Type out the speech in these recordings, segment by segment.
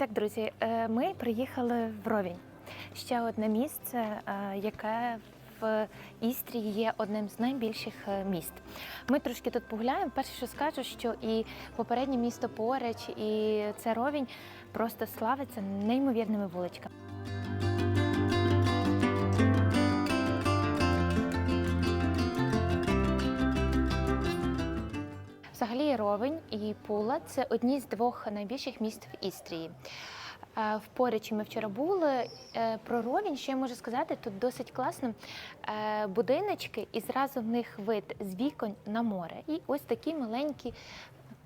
так, друзі, е, ми приїхали в Ровень. Ще одне місце, е, яке в Істрії є одним з найбільших е, міст. Ми трошки тут погуляємо. Перше, що скажу, що і попереднє місто поруч, і це Ровень просто славиться неймовірними вуличками. Взагалі Ровень і Пула це одні з двох найбільших міст в Істрії. Е, В Порічі ми вчора були. Е, Про Ровень, що я можу сказати, тут досить класно. Е, Будиночки і зразу в них вид з вікон на море. І ось такі маленькі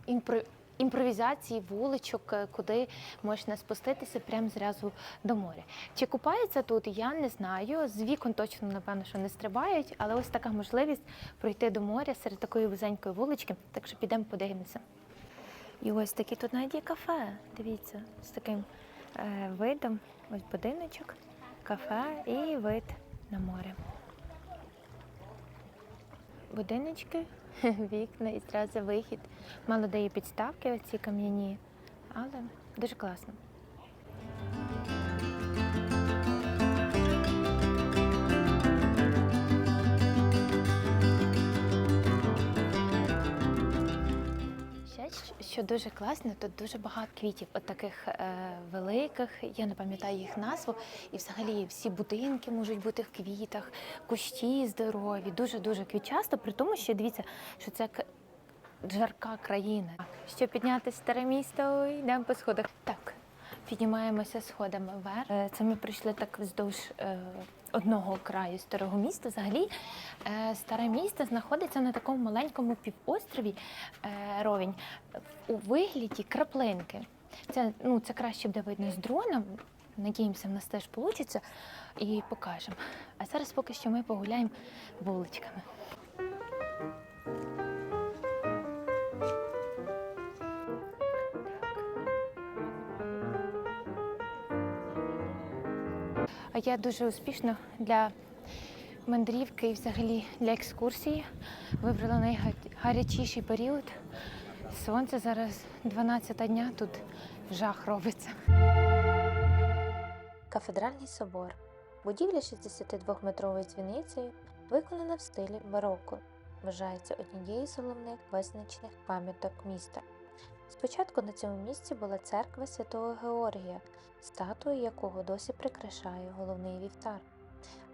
імпро- імпровізації вуличок, е, куди можна спуститися прямо зразу до моря. Чи купаються тут, я не знаю. З вікон точно, напевно, що не стрибають, але ось така можливість пройти до моря серед такої вузенької вулички. Так що підемо подивимося. І ось такі тут навіть є кафе. Дивіться, з таким е, видом. Ось будиночок, кафе і вид на море. Будиночки, вікна і зразу вихід. Мало дає підставки, оці кам'яні, але дуже класно. Що дуже класно, тут дуже багато квітів, от таких е, великих, я не пам'ятаю їх назву. І взагалі всі будинки можуть бути в квітах, кущі здорові, дуже-дуже квітчасто, при тому, що дивіться, що це жарка країна. Щоб підняти старе місто, йдемо по сходах. Так, піднімаємося сходами вверх. Е, Це ми прийшли так вздовж е, одного краю старого міста. Взагалі, е, старе місто знаходиться на такому маленькому півострові е, Ровень у вигляді краплинки. Це, ну, це краще буде видно з дрона. Надіємося, в нас теж вийде і покажемо. А зараз поки що ми погуляємо вуличками. А я дуже успішно для мандрівки і взагалі для екскурсії вибрала найгарячіший період. Сонце зараз 12 дня, тут жах робиться. Кафедральний собор. Будівля 62-метровою дзвіницею виконана в стилі бароко. Вважається однією з головних визначних пам'яток міста. Спочатку на цьому місці була церква святого Георгія, статуя якого досі прикрашає головний вівтар.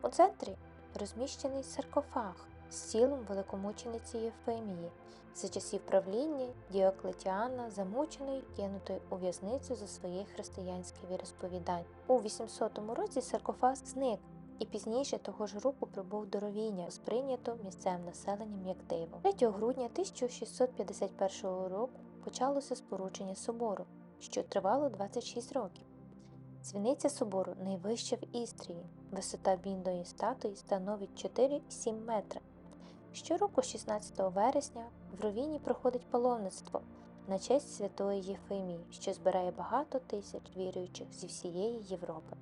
У центрі розміщений саркофаг з тілом великомучениці Євфемії за часів правління Діоклетіана, замученої кинутої у в'язницю за своє християнське віросповідання. У 800 році саркофаг зник, і пізніше того ж року прибув до Ровіння, сприйнято місцевим населенням як диво. 3 грудня 1651 року почалося спорудження собору, що тривало 26 років. Дзвіниця собору найвища в Істрії. Висота бідної статуї становить 4,7 метра. Щороку, 16 вересня, в Ровіні проходить паломництво на честь святої Єфимії, що збирає багато тисяч віруючих зі всієї Європи.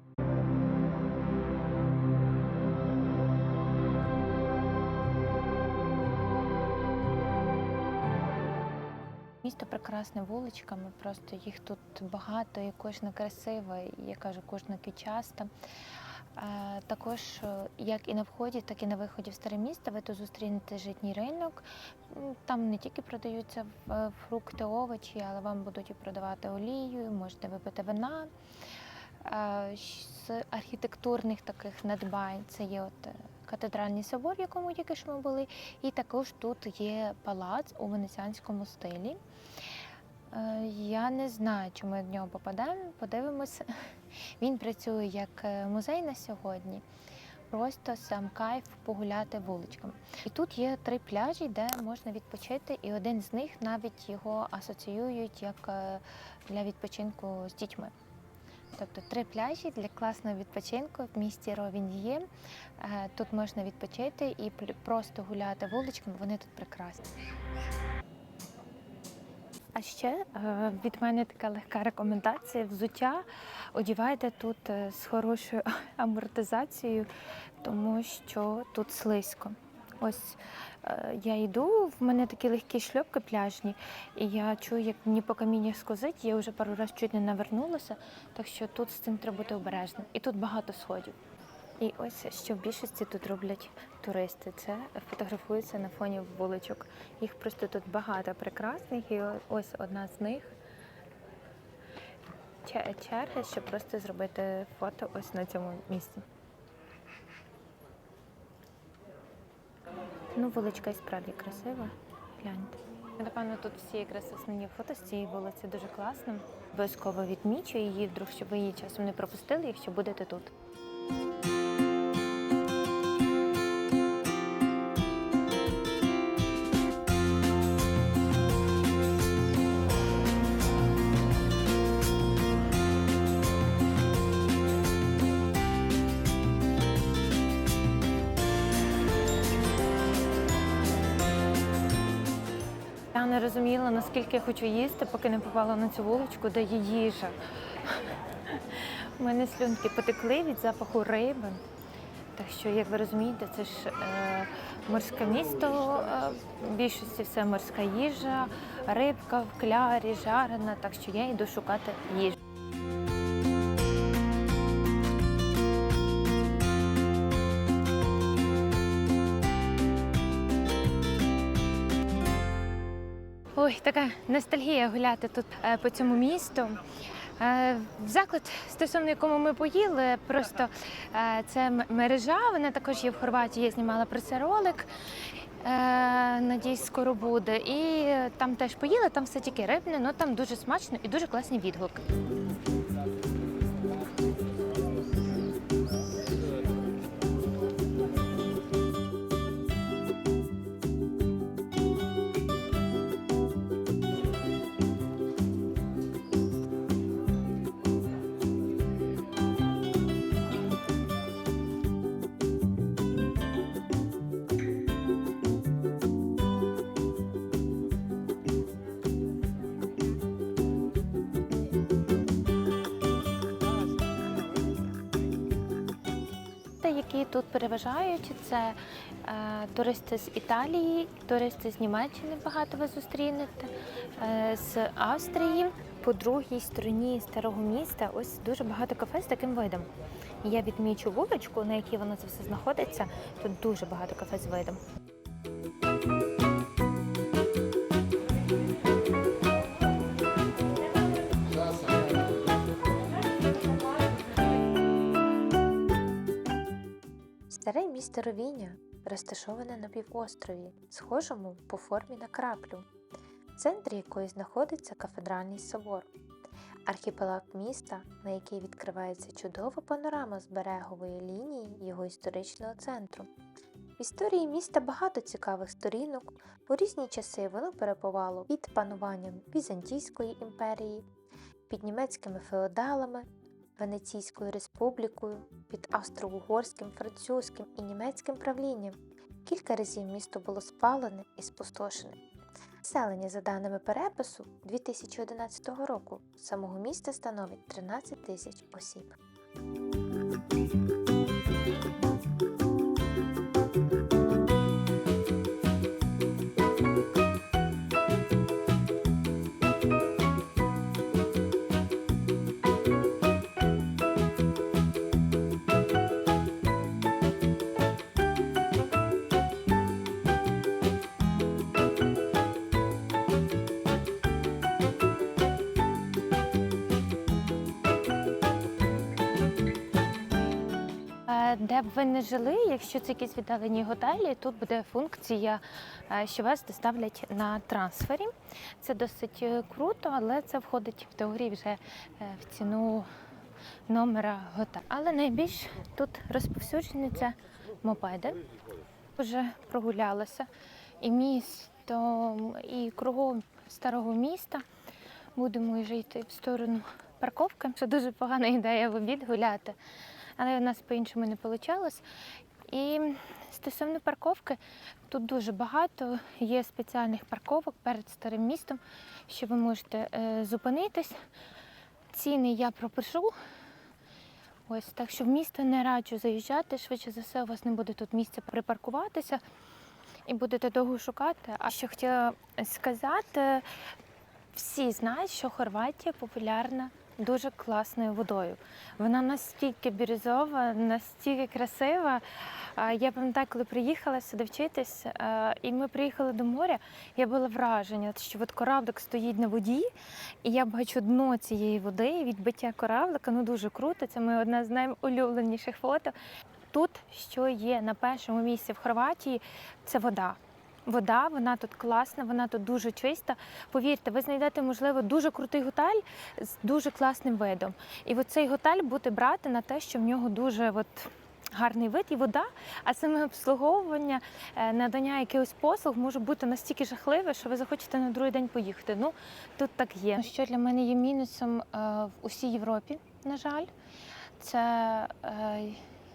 Місто прекрасне вуличками, просто їх тут багато, і кожна красива, і я кажу, кожна квітчаста. Е, Також, е, як і на вході, так і на виході в старе місто, ви тут зустрінете житній ринок. Там не тільки продаються е, фрукти, овочі, але вам будуть і продавати олію, можете випити вина. З архітектурних таких надбань це є от катедральний собор, в якому тільки що ми були, і також тут є палац у венеціанському стилі. Е, Я не знаю, чи ми до нього попадемо, подивимося. Він працює як е, музей на сьогодні. Просто сам кайф погуляти вуличками. І тут є три пляжі, де можна відпочити, і один з них навіть його асоціюють як е, для відпочинку з дітьми. Тобто три пляжі для класного відпочинку в місті Ровін є. Е, Тут можна відпочити і просто гуляти вуличками, вони тут прекрасні. А ще е, від мене така легка рекомендація: взуття одівайте тут е, з хорошою амортизацією, тому що тут слизько. Ось е, я йду, в мене такі легкі шльопки пляжні, і я чую, як мені по каміннях скозить. Я вже пару разів чуть не навернулася, так що тут з цим треба бути обережним. І тут багато сходів. І ось що в більшості тут роблять туристи. Це фотографуються на фоні вуличок. Їх просто тут багато прекрасних, і ось одна з них. Че- Черги, щоб просто зробити фото ось на цьому місці. Ну, вуличка і справді красива. Гляньте. Напевно, тут всі якраз основні фото з цієї вулиці дуже класно. Обов'язково відмічу її, вдруг, щоб ви її часом не пропустили, якщо будете тут. Не розуміла, наскільки я хочу їсти, поки не попала на цю вуличку, де є їжа. У мене слюнки потекли від запаху риби. Так що, як ви розумієте, це ж е, морське місто, е, в більшості все морська їжа, рибка в клярі, жарена, так що я йду шукати їжу. Така ностальгія гуляти тут е, по цьому місту. Е, Заклад, стосовно якому ми поїли, просто е, це мережа. Вона також є в Хорватії. Я знімала про це ролик. Надіюсь, скоро буде. І там теж поїли, там все тільки рибне, але там дуже смачно і дуже класні відгуки. Які тут переважають, це е, туристи з Італії, туристи з Німеччини багато ви зустрінете, е, з Австрії. По другій стороні старого міста ось дуже багато кафе з таким видом. Я відмічу вуличку, на якій воно це все знаходиться. Тут дуже багато кафе з видом. Місто Ровіння розташоване на півострові, схожому по формі на краплю, в центрі якої знаходиться кафедральний собор. Архіпелаг міста, на який відкривається чудова панорама з берегової лінії його історичного центру. В історії міста багато цікавих сторінок. У різні часи воно перебувало під пануванням Візантійської імперії, під німецькими феодалами, Венеційською республікою, під австро-угорським, французьким і німецьким правлінням. Кілька разів місто було спалене і спустошене. Населення, за даними перепису 2011 року, самого міста становить 13 тисяч осіб. Де б ви не жили, якщо це якісь віддалені готелі, тут буде функція, е, що вас доставлять на трансфері. Це досить е, круто, але це входить в теорії вже е, в ціну номера готелю. Але найбільш тут розповсюджені це мопеди. Вже прогулялася і місто, і кругом старого міста. Будемо вже йти в сторону парковки. Це дуже погана ідея в обід гуляти але у нас по-іншому не вийшло. І стосовно парковки, тут дуже багато є спеціальних парковок перед старим містом, що ви можете е, зупинитись. Ціни я пропишу. Ось так що в місто не раджу заїжджати. Швидше за все, у вас не буде тут місця припаркуватися. і будете довго шукати. А що хотіла сказати, всі знають, що Хорватія популярна дуже класною водою. Вона настільки бірюзова, настільки красива. Я пам'ятаю, коли приїхала сюди вчитись, і ми приїхали до моря, я була враження, що от кораблик стоїть на воді, і я бачу дно цієї води, відбиття кораблика. Ну дуже круто. Це моє одне з найулюбленіших фото. Тут що є на першому місці в Хорватії, це вода. Вода, вона тут класна, вона тут дуже чиста. Повірте, ви знайдете, можливо, дуже крутий готель з дуже класним видом. І от цей готель буде брати на те, що в нього дуже от гарний вид і вода, а саме обслуговування, е, надання якихось послуг може бути настільки жахливе, що ви захочете на другий день поїхати. Ну тут так є. Що для мене є мінусом е, в усій Європі, на жаль, це е,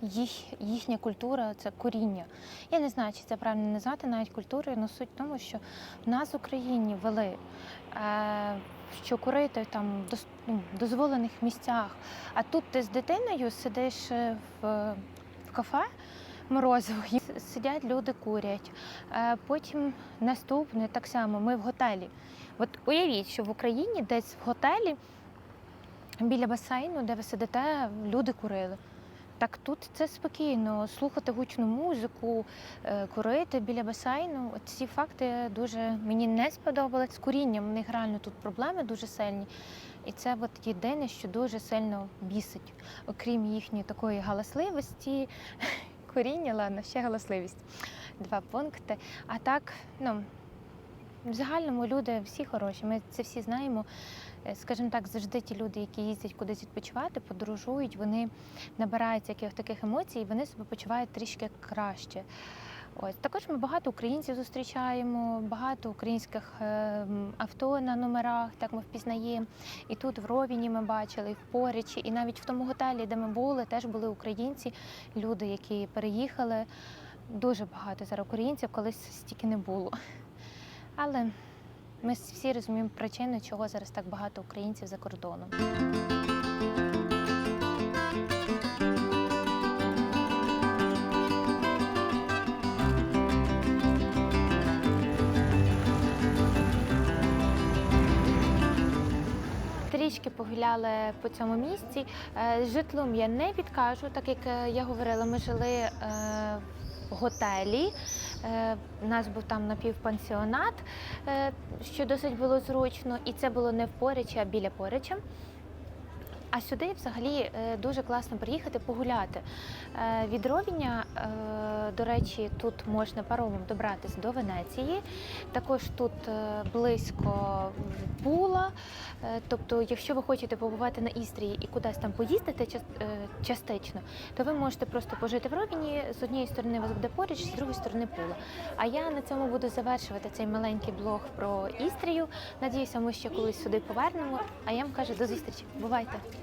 їх, їхня культура, це коріння. Я не знаю, чи це правильно назвати навіть культурою, але суть в тому, що в нас в Україні вели, е, що курити там в ну, дозволених місцях. А тут ти з дитиною сидиш е, в, в кафе морозиво, сидять люди курять. Е, Потім наступне так само, ми в готелі. От уявіть, що в Україні десь в готелі біля басейну, де ви сидите, люди курили. Так тут це спокійно, слухати гучну музику, е, курити біля басейну. Ці факти дуже мені не сподобались. З курінням в них реально тут проблеми дуже сильні. І це от єдине, що дуже сильно бісить, окрім їхньої такої галасливості. Коріння, ладно, ще галасливість. Два пункти. А так, ну, в загальному люди всі хороші. Ми це всі знаємо. Е, Скажімо так, завжди ті люди, які їздять кудись відпочивати, подорожують, вони набираються якихось таких емоцій, і вони себе почувають трішки краще. Ось також ми багато українців зустрічаємо, багато українських е, авто на номерах, так ми впізнаємо. І тут в Ровіні ми бачили, і в Порічі, і навіть в тому готелі, де ми були, теж були українці, люди, які переїхали. Дуже багато зараз українців, колись стільки не було. Але ми всі розуміємо причину, чого зараз так багато українців за кордоном. Трішки погуляли по цьому місці. Е, Житлом я не підкажу, так як е, я говорила, ми жили е, готелі. Е, У нас був там напівпансіонат, е, що досить було зручно, і це було не в Порічі, а біля Порича. А сюди взагалі е, дуже класно приїхати погуляти. Е, Від Ровіня, е, до речі, тут можна паромом добратися до Венеції. Також тут близько Була. Тобто, якщо ви хочете побувати на Істрії і кудись там поїздити час- частично, то ви можете просто пожити в Ровіні. З однієї сторони вас буде поруч, з другої сторони Пула. А я на цьому буду завершувати цей маленький блог про Істрію. Надіюся, ми ще колись сюди повернемо. А я вам кажу до зустрічі. Бувайте!